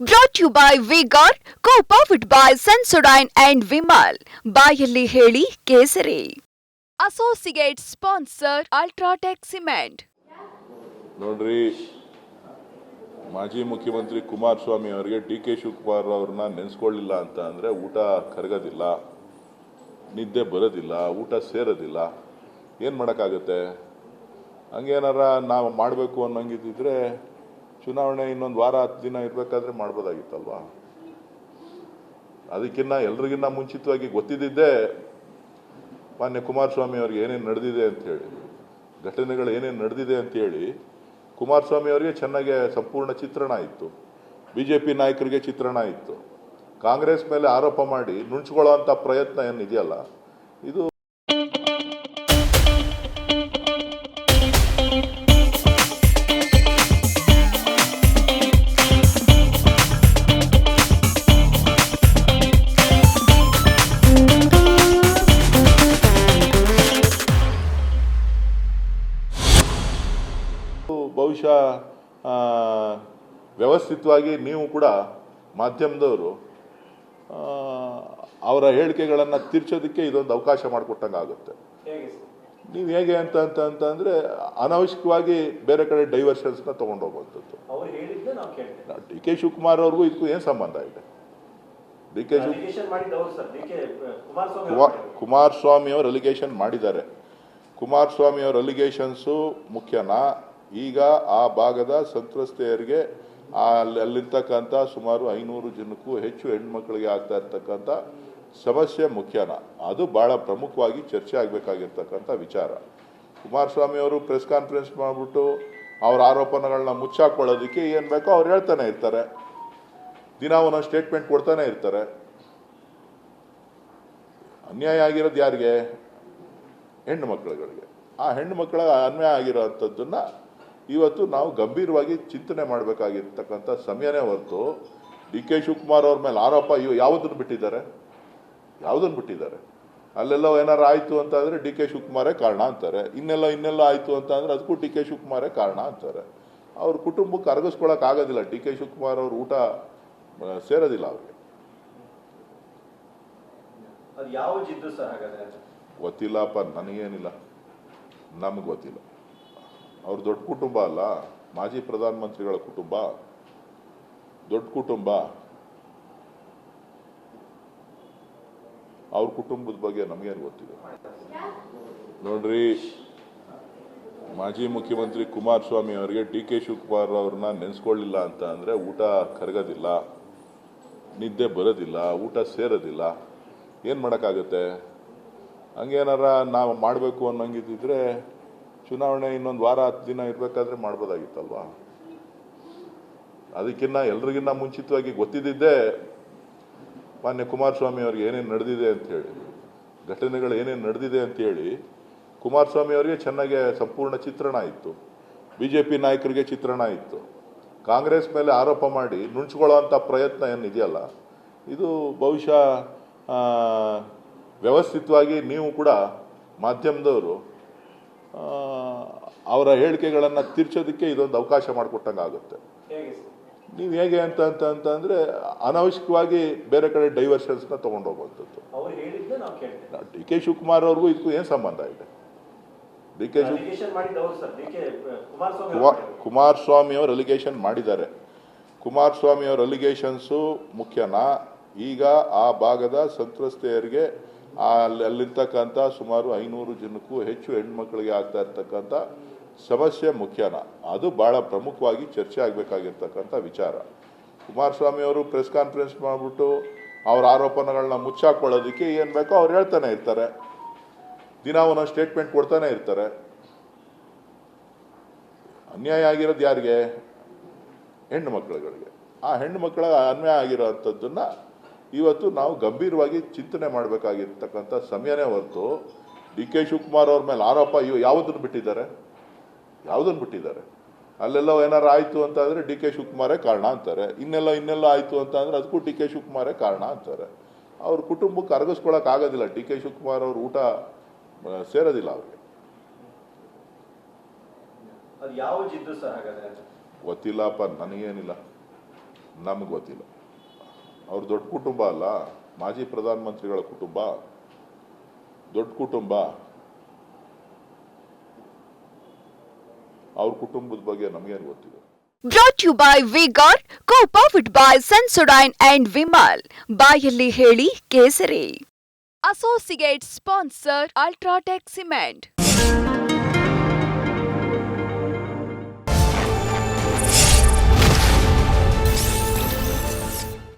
Brought you by by Vigor, co-powered by and and Vimal. ಬಾಯಲ್ಲಿ ಹೇಳಿ ಕೇಸರಿ. Associate sponsor UltraTech cement ನೋಡ್ರಿ ಮಾಜಿ ಮುಖ್ಯಮಂತ್ರಿ ಕುಮಾರಸ್ವಾಮಿ ಅವರಿಗೆ ಡಿ ಕೆ ಶಿವಕುಮಾರ್ ಅವ್ರನ್ನ ನೆನೆಸ್ಕೊಳ್ಳಿಲ್ಲ ಅಂತ ಅಂದರೆ ಊಟ ಕರಗೋದಿಲ್ಲ ನಿದ್ದೆ ಬರೋದಿಲ್ಲ ಊಟ ಸೇರೋದಿಲ್ಲ. ಏನು ಮಾಡೋಕ್ಕಾಗುತ್ತೆ? ಹಂಗೇನಾರ ನಾವು ಮಾಡಬೇಕು ಅನ್ನೋಂಗಿದ್ದಿದ್ರೆ ಚುನಾವಣೆ ಇನ್ನೊಂದು ವಾರ, ಹತ್ತು ದಿನ ಇರಬೇಕಾದ್ರೆ ಮಾಡ್ಬೋದಾಗಿತ್ತಲ್ವಾ? ಅದಕ್ಕಿನ್ನ ಎಲ್ರಿಗಿನ್ನ ಮುಂಚಿತವಾಗಿ ಗೊತ್ತಿದ್ದಿದ್ದೇ ಮಾನ್ಯ ಕುಮಾರಸ್ವಾಮಿ ಅವ್ರಿಗೆ ಏನೇನು ನಡೆದಿದೆ ಅಂತ ಹೇಳಿ, ಘಟನೆಗಳು ಏನೇನು ನಡೆದಿದೆ ಅಂತ ಹೇಳಿ ಕುಮಾರಸ್ವಾಮಿ ಅವರಿಗೆ ಚೆನ್ನಾಗಿ ಸಂಪೂರ್ಣ ಚಿತ್ರಣ ಇತ್ತು. ಬಿ ಜೆ ಪಿ ನಾಯಕರಿಗೆ ಚಿತ್ರಣ ಇತ್ತು. ಕಾಂಗ್ರೆಸ್ ಮೇಲೆ ಆರೋಪ ಮಾಡಿ ನುಣುಚ್ಕೊಳ್ಳೋಂಥ ಪ್ರಯತ್ನ ಏನಿದೆಯಲ್ಲ, ಇದು ವ್ಯವಸ್ಥಿತವಾಗಿ ನೀವು ಕೂಡ ಮಾಧ್ಯಮದವರು ಅವರ ಹೇಳಿಕೆಗಳನ್ನು ತಿರ್ಚೋದಕ್ಕೆ ಇದೊಂದು ಅವಕಾಶ ಮಾಡಿಕೊಟ್ಟಂಗೆ ಆಗುತ್ತೆ. ನೀವು ಹೇಗೆ ಅಂತ ಅಂತ ಅಂತ ಅಂದರೆ ಅನಾವಶ್ಯಕವಾಗಿ ಬೇರೆ ಕಡೆ ಡೈವರ್ಷನ್ಸ್ನ ತೊಗೊಂಡು ಹೋಗುವಂಥದ್ದು. ಅವ್ರು ಹೇಳಿದ್ದೆ ನಾವು ಕೇಳ್ತೇವೆ. ಡಿ ಕೆ ಶಿವಕುಮಾರ್ ಅವ್ರಿಗೂ ಇದಕ್ಕೂ ಏನು ಸಂಬಂಧ ಇದೆ? ಡಿ ಕೆ ಕುಮಾರಸ್ವಾಮಿ ಅವರು ಅಲಿಗೇಷನ್ ಮಾಡಿದ್ದಾರೆ. ಕುಮಾರಸ್ವಾಮಿ ಅವರ ಅಲಿಗೇಷನ್ಸು ಮುಖ್ಯನಾ? ಈಗ ಆ ಭಾಗದ ಸಂತ್ರಸ್ತೆಯರಿಗೆ ಅಲ್ಲಿರ್ತಕ್ಕಂಥ ಸುಮಾರು ಐನೂರು ಜನಕ್ಕೂ ಹೆಚ್ಚು ಹೆಣ್ಮಕ್ಳಿಗೆ ಆಗ್ತಾ ಇರ್ತಕ್ಕಂಥ ಸಮಸ್ಯೆ ಮುಖ್ಯನ. ಅದು ಬಹಳ ಪ್ರಮುಖವಾಗಿ ಚರ್ಚೆ ಆಗಬೇಕಾಗಿರ್ತಕ್ಕಂಥ ವಿಚಾರ. ಕುಮಾರಸ್ವಾಮಿ ಅವರು ಪ್ರೆಸ್ ಕಾನ್ಫರೆನ್ಸ್ ಮಾಡಿಬಿಟ್ಟು ಅವ್ರ ಆರೋಪಣೆಗಳನ್ನ ಮುಚ್ಚಾಕೊಳ್ಳೋದಕ್ಕೆ ಏನು ಬೇಕೋ ಅವ್ರು ಹೇಳ್ತಾನೆ ಇರ್ತಾರೆ. ದಿನ ಒಂದೊಂದು ಸ್ಟೇಟ್ಮೆಂಟ್ ಕೊಡ್ತಾನೆ ಇರ್ತಾರೆ. ಅನ್ಯಾಯ ಆಗಿರೋದು ಯಾರಿಗೆ? ಹೆಣ್ಣು ಮಕ್ಕಳುಗಳಿಗೆ ಆ ಹೆಣ್ಣು ಮಕ್ಕಳ ಅನ್ಯಾಯ ಆಗಿರೋವಂಥದ್ದನ್ನ ಇವತ್ತು ನಾವು ಗಂಭೀರವಾಗಿ ಚಿಂತನೆ ಮಾಡಬೇಕಾಗಿರ್ತಕ್ಕಂಥ ಸಮಯನೇ ಹೊರತು ಡಿ ಕೆ ಶಿವಕುಮಾರ್ ಅವ್ರ ಮೇಲೆ ಆರೋಪ ಇವು ಯಾವುದನ್ನು ಬಿಟ್ಟಿದ್ದಾರೆ? ಯಾವುದನ್ನು ಬಿಟ್ಟಿದ್ದಾರೆ? ಅಲ್ಲೆಲ್ಲ ಏನಾರು ಆಯಿತು ಅಂತ ಅಂದರೆ ಡಿ ಕೆ ಶಿವಕುಮಾರೇ ಕಾರಣ ಅಂತಾರೆ. ಇನ್ನೆಲ್ಲ ಇನ್ನೆಲ್ಲ ಆಯಿತು ಅಂತ ಅಂದರೆ ಅದಕ್ಕೂ ಡಿ ಕೆ ಶಿವಕುಮಾರೇ ಕಾರಣ ಅಂತಾರೆ. ಅವ್ರ ಕುಟುಂಬಕ್ಕೆ ಅರಗಿಸ್ಕೊಳಕ್ ಆಗೋದಿಲ್ಲ. ಡಿ ಕೆ ಶಿವಕುಮಾರ್ ಅವ್ರ ಊಟ ಸೇರೋದಿಲ್ಲ ಅವ್ರಿಗೆ. ಗೊತ್ತಿಲ್ಲಪ್ಪ ನನಗೇನಿಲ್ಲ. ನಮಗೆ ಗೊತ್ತಿಲ್ಲ. ಅವ್ರ ದೊಡ್ಡ ಕುಟುಂಬ ಅಲ್ಲ, ಮಾಜಿ ಪ್ರಧಾನಮಂತ್ರಿಗಳ ಕುಟುಂಬ. ದೊಡ್ಡ ಕುಟುಂಬ. ಅವ್ರ ಕುಟುಂಬದ ಬಗ್ಗೆ ನಮಗೇನು ಗೊತ್ತಿದೆ ನೋಡ್ರಿ, ಮಾಜಿ ಮುಖ್ಯಮಂತ್ರಿ ಕುಮಾರಸ್ವಾಮಿ ಅವರಿಗೆ ಡಿ ಕೆ ಶಿವಕುಮಾರ್ ಅವ್ರನ್ನ ನೆನೆಸ್ಕೊಳ್ಳಿಲ್ಲ ಅಂತ ಅಂದರೆ ಊಟ ಕರಗೋದಿಲ್ಲ, ನಿದ್ದೆ ಬರೋದಿಲ್ಲ, ಊಟ ಸೇರೋದಿಲ್ಲ. ಏನು ಮಾಡೋಕ್ಕಾಗುತ್ತೆ? ಹಂಗೇನಾರ ನಾವು ಮಾಡಬೇಕು ಅನ್ನೋಂಗಿದ್ದಿದ್ರೆ ಚುನಾವಣೆ ಇನ್ನೊಂದು ವಾರ, ಹತ್ತು ದಿನ ಇರಬೇಕಾದ್ರೆ ಮಾಡ್ಬೋದಾಗಿತ್ತಲ್ವಾ? ಅದಕ್ಕಿನ್ನ ಎಲ್ರಿಗಿನ್ನ ಮುಂಚಿತವಾಗಿ ಗೊತ್ತಿದ್ದಿದ್ದೇ ಮಾನ್ಯ ಕುಮಾರಸ್ವಾಮಿ ಅವ್ರಿಗೆ ಏನೇನು ನಡೆದಿದೆ ಅಂತ ಹೇಳಿ, ಘಟನೆಗಳು ಏನೇನು ನಡೆದಿದೆ ಅಂತ ಹೇಳಿ ಕುಮಾರಸ್ವಾಮಿ ಅವರಿಗೆ ಚೆನ್ನಾಗಿ ಸಂಪೂರ್ಣ ಚಿತ್ರಣ ಇತ್ತು. ಬಿ ಜೆ ಪಿ ನಾಯಕರಿಗೆ ಚಿತ್ರಣ ಇತ್ತು. ಕಾಂಗ್ರೆಸ್ ಮೇಲೆ ಆರೋಪ ಮಾಡಿ ನುಣುಚ್ಕೊಳ್ಳೋಂಥ ಪ್ರಯತ್ನ ಏನಿದೆಯಲ್ಲ, ಇದು ಬಹುಶಃ ವ್ಯವಸ್ಥಿತವಾಗಿ ನೀವು ಕೂಡ ಮಾಧ್ಯಮದವರು ಅವರ ಹೇಳಿಕೆಗಳನ್ನು ತಿರ್ಚೋದಕ್ಕೆ ಇದೊಂದು ಅವಕಾಶ ಮಾಡಿಕೊಟ್ಟಂಗೆ ಆಗುತ್ತೆ. ನೀವು ಹೇಗೆ ಅಂತ ಅಂತ ಅಂತ ಅಂದರೆ ಅನಾವಶ್ಯಕವಾಗಿ ಬೇರೆ ಕಡೆ ಡೈವರ್ಷನ್ಸ್ನ ತೊಗೊಂಡು ಹೋಗುವಂಥದ್ದು. ಅವ್ರು ಹೇಳಿದ್ದೆ ನಾವು ಕೇಳ್ತೇವೆ. ಡಿ ಕೆ ಶಿವಕುಮಾರ್ ಅವ್ರಿಗೂ ಇದಕ್ಕೂ ಏನು ಸಂಬಂಧ ಇದೆ? ಡಿ ಕೆ ಶಿವ ಕುಮಾರಸ್ವಾಮಿ ಅವರು ಅಲಿಗೇಷನ್ ಮಾಡಿದ್ದಾರೆ. ಕುಮಾರಸ್ವಾಮಿ ಅವರ ಅಲಿಗೇಷನ್ಸು ಮುಖ್ಯನಾ? ಈಗ ಆ ಭಾಗದ ಸಂತ್ರಸ್ತೆಯರಿಗೆ ಅಲ್ಲಿ ಅಲ್ಲಿರ್ತಕ್ಕಂಥ ಸುಮಾರು ಐನೂರು ಜನಕ್ಕೂ ಹೆಚ್ಚು ಹೆಣ್ಮಕ್ಳಿಗೆ ಆಗ್ತಾ ಇರ್ತಕ್ಕಂಥ ಸಮಸ್ಯೆ ಮುಖ್ಯನ. ಅದು ಬಹಳ ಪ್ರಮುಖವಾಗಿ ಚರ್ಚೆ ಆಗಬೇಕಾಗಿರ್ತಕ್ಕಂಥ ವಿಚಾರ. ಕುಮಾರಸ್ವಾಮಿ ಅವರು ಪ್ರೆಸ್ ಕಾನ್ಫರೆನ್ಸ್ ಮಾಡಿಬಿಟ್ಟು ಅವ್ರ ಆರೋಪಣೆಗಳನ್ನ ಮುಚ್ಚಾಕೊಳ್ಳೋದಕ್ಕೆ ಏನು ಬೇಕೋ ಅವ್ರು ಹೇಳ್ತಾನೆ ಇರ್ತಾರೆ. ದಿನ ಒಂದೊಂದು ಸ್ಟೇಟ್ಮೆಂಟ್ ಕೊಡ್ತಾನೆ ಇರ್ತಾರೆ. ಅನ್ಯಾಯ ಆಗಿರೋದು ಯಾರಿಗೆ? ಹೆಣ್ಣು ಮಕ್ಕಳುಗಳಿಗೆ ಆ ಹೆಣ್ಣು ಮಕ್ಕಳ ಅನ್ಯಾಯ ಆಗಿರೋವಂಥದ್ದನ್ನ ಇವತ್ತು ನಾವು ಗಂಭೀರವಾಗಿ ಚಿಂತನೆ ಮಾಡಬೇಕಾಗಿರ್ತಕ್ಕಂಥ ಸಮಯನೇ ಹೊರತು ಡಿ ಕೆ ಶಿವಕುಮಾರ್ ಅವ್ರ ಮೇಲೆ ಆರೋಪ ಇವು ಯಾವುದನ್ನು ಬಿಟ್ಟಿದ್ದಾರೆ? ಯಾವುದನ್ನು ಬಿಟ್ಟಿದ್ದಾರೆ? ಅಲ್ಲೆಲ್ಲ ಏನಾರು ಆಯಿತು ಅಂತ ಅಂದರೆ ಡಿ ಕೆ ಶಿವಕುಮಾರೇ ಕಾರಣ ಅಂತಾರೆ. ಇನ್ನೆಲ್ಲ ಇನ್ನೆಲ್ಲ ಆಯಿತು ಅಂತ ಅಂದರೆ ಅದಕ್ಕೂ ಡಿ ಕೆ ಶಿವಕುಮಾರೇ ಕಾರಣ ಅಂತಾರೆ. ಅವ್ರ ಕುಟುಂಬಕ್ಕೆ ಅರಗಿಸ್ಕೊಳಕ್ ಆಗೋದಿಲ್ಲ. ಡಿ ಕೆ ಶಿವಕುಮಾರ್ ಅವ್ರ ಊಟ ಸೇರೋದಿಲ್ಲ ಅವ್ರಿಗೆ. ಗೊತ್ತಿಲ್ಲಪ್ಪ ನನಗೇನಿಲ್ಲ. ನಮ್ಗೆ ಗೊತ್ತಿಲ್ಲ. ಅವ್ರ ದೊಡ್ಡ ಕುಟುಂಬ ಅಲ್ಲ, ಮಾಜಿ ಪ್ರಧಾನಮಂತ್ರಿಗಳ ಕುಟುಂಬ. ದೊಡ್ಡ ಕುಟುಂಬ. ಅವ್ರ ಕುಟುಂಬದ ಬಗ್ಗೆ ನಮಗೇನು ಗೊತ್ತಿದೆ brought you by Vigor co powered by Sensodyne and Vimal ಬಾಯಲ್ಲಿ ಹೇಳಿ ಕೇಸರಿ. Associate sponsor UltraTech cement